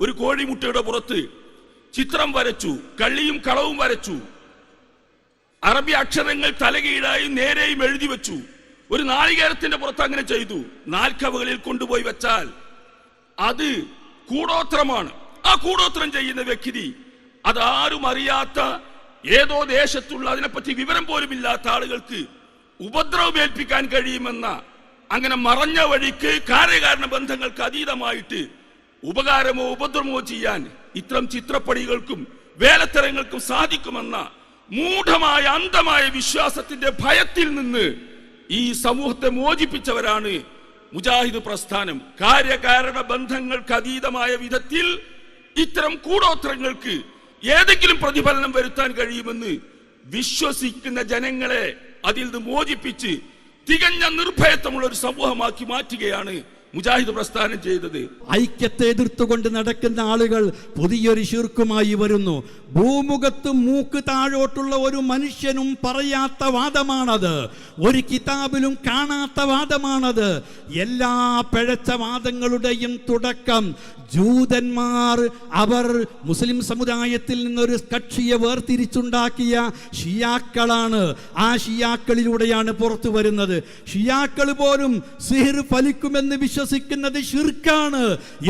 ഒരു കോഴിമുട്ടയുടെ പുറത്ത് ചിത്രം വരച്ചു കള്ളിയും കളവും വരച്ചു. അറബി അക്ഷരങ്ങൾ തലകീഴായും നേരെയും എഴുതി വെച്ചു. ഒരു നാളികേരത്തിന്റെ പുറത്ത് അങ്ങനെ ചെയ്തു. നാൽക്കവകളിൽ കൊണ്ടുപോയി വെച്ചാൽ അത് കൂടോത്രമാണ്. ആ കൂടോത്രം ചെയ്യുന്ന വ്യക്തി അതാരും അറിയാത്ത ഏതോ ദേശത്തുള്ള അതിനെപ്പറ്റി വിവരം പോലും ഇല്ലാത്ത ആളുകൾക്ക് ഉപദ്രവമേൽപ്പിക്കാൻ കഴിയുമെന്ന അങ്ങനെ മറഞ്ഞ വഴിക്ക് കാര്യകാരണ ബന്ധങ്ങൾക്ക് അതീതമായിട്ട് ഉപകാരമോ ഉപദ്രവമോ ചെയ്യാൻ ഇത്തരം ചിത്രപ്പണികൾക്കും വേലത്തരങ്ങൾക്കും സാധിക്കുമെന്ന മൂഢമായ അന്ധമായ വിശ്വാസത്തിന്റെ ഭയത്തിൽ നിന്ന് ഈ സമൂഹത്തെ മോചിപ്പിച്ചവരാണ് മുജാഹിദ് പ്രസ്ഥാനം. കാര്യകാരണ ബന്ധങ്ങൾക്ക് അതീതമായ വിധത്തിൽ ഇത്തരം കൂടോത്രങ്ങൾക്ക് ഏതെങ്കിലും പ്രതിഫലനം വരുത്താൻ കഴിയുമെന്ന് വിശ്വസിക്കുന്ന ജനങ്ങളെ അതിൽ നിന്ന് മോചിപ്പിച്ച് തികഞ്ഞ നിർഭയത്വമുള്ള ഒരു സമൂഹമാക്കി മാറ്റുകയാണ് മുജാഹിദ് പ്രസ്ഥാനം ചെയ്തത്. ഐക്യത്തെ എതിർത്തുകൊണ്ട് നടക്കുന്ന ആളുകൾ പുതിയൊരു ശീർക്കുമായി വരുന്നു. ഭൂമുഖത്ത് മൂക്ക് താഴോട്ടുള്ള ഒരു മനുഷ്യനും പറയാത്ത വാദമാണത്. ഒരു കിതാബിലും കാണാത്ത വാദമാണത്. എല്ലാ പിഴച്ച വാദങ്ങളുടെയും തുടക്കം ജൂതന്മാർ അവർ മുസ്ലിം സമുദായത്തിൽ നിന്നൊരു കക്ഷിയെ വേർതിരിച്ചുണ്ടാക്കിയ ഷിയാക്കളാണ്. ആ ഷിയാക്കളിലൂടെയാണ് പുറത്തു വരുന്നത്. ഷിയാക്കൾ പോലും സിഹിർ ഫലിക്കുമെന്ന് വിശ്വസിക്കുന്നത് ഷിർക്കാണ്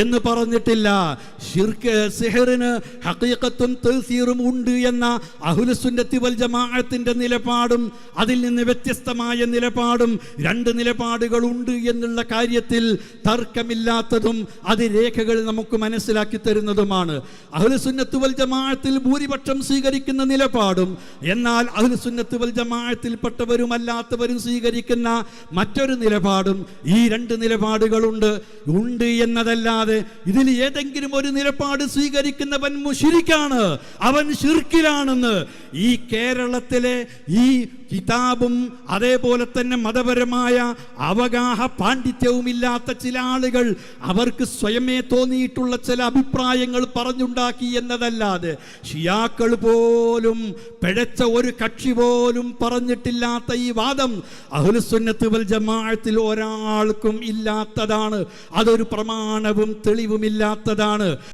എന്ന് പറഞ്ഞിട്ടില്ല. ഷിർക്ക് സിഹറിന് ഹക്കീക്കത്തും തഹ്സീറും ഉണ്ട് എന്ന അഹുലസുന്നത്തി വൽ ജമാഅത്തിന്റെ നിലപാടും അതിൽ നിന്ന് വ്യത്യസ്തമായ നിലപാടും രണ്ട് നിലപാടുകൾ ഉണ്ട് എന്നുള്ള കാര്യത്തിൽ തർക്കമില്ലാത്തതും അത് രേഖകൾ നമുക്ക് മനസ്സിലാക്കി തരുന്നതുമാണ്. അഹ്ലുസുന്നത്ത് വൽ ജമാഅത്തിൽ ഭൂരിപക്ഷം സ്വീകരിക്കുന്ന നിലപാടും എന്നാൽ അഹ്ലുസുന്നത്ത് വൽ ജമാഅത്തിൽപ്പെട്ടവരുമല്ലാത്തവരും സ്വീകരിക്കുന്ന മറ്റൊരു നിലപാടും ഈ രണ്ട് നിലപാടുകളുണ്ട്. ഉണ്ട് എന്നതല്ലാതെ ഇതിൽ ഏതെങ്കിലും ഒരു നിലപാട് സ്വീകരിക്കുന്നവൻ മുഷിരിക്കാണ്. അവൻ ഷിർക്കിലാണെന്ന് ഈ കേരളത്തിലെ ഈ കിതാബും അതേപോലെ തന്നെ മതപരമായ അവഗാഹ പാണ്ഡിത്യവും ഇല്ലാത്ത ചില ആളുകൾ അവർക്ക് സ്വയമേ തോന്നിയിട്ടുള്ള ചില അഭിപ്രായങ്ങൾ പറഞ്ഞുണ്ടാക്കി എന്നതല്ലാതെ ഷിയാക്കൾ പോലും പിഴച്ച ഒരു കക്ഷി പോലും പറഞ്ഞിട്ടില്ലാത്ത ഈ വാദം അഹുലുസുന്നത്ത് വൽ ജമാഅത്തിൽ ഒരാൾക്കും ഇല്ലാത്തതാണ്. അതൊരു പ്രമാണവും തെളിവുമില്ലാത്തതാണ്.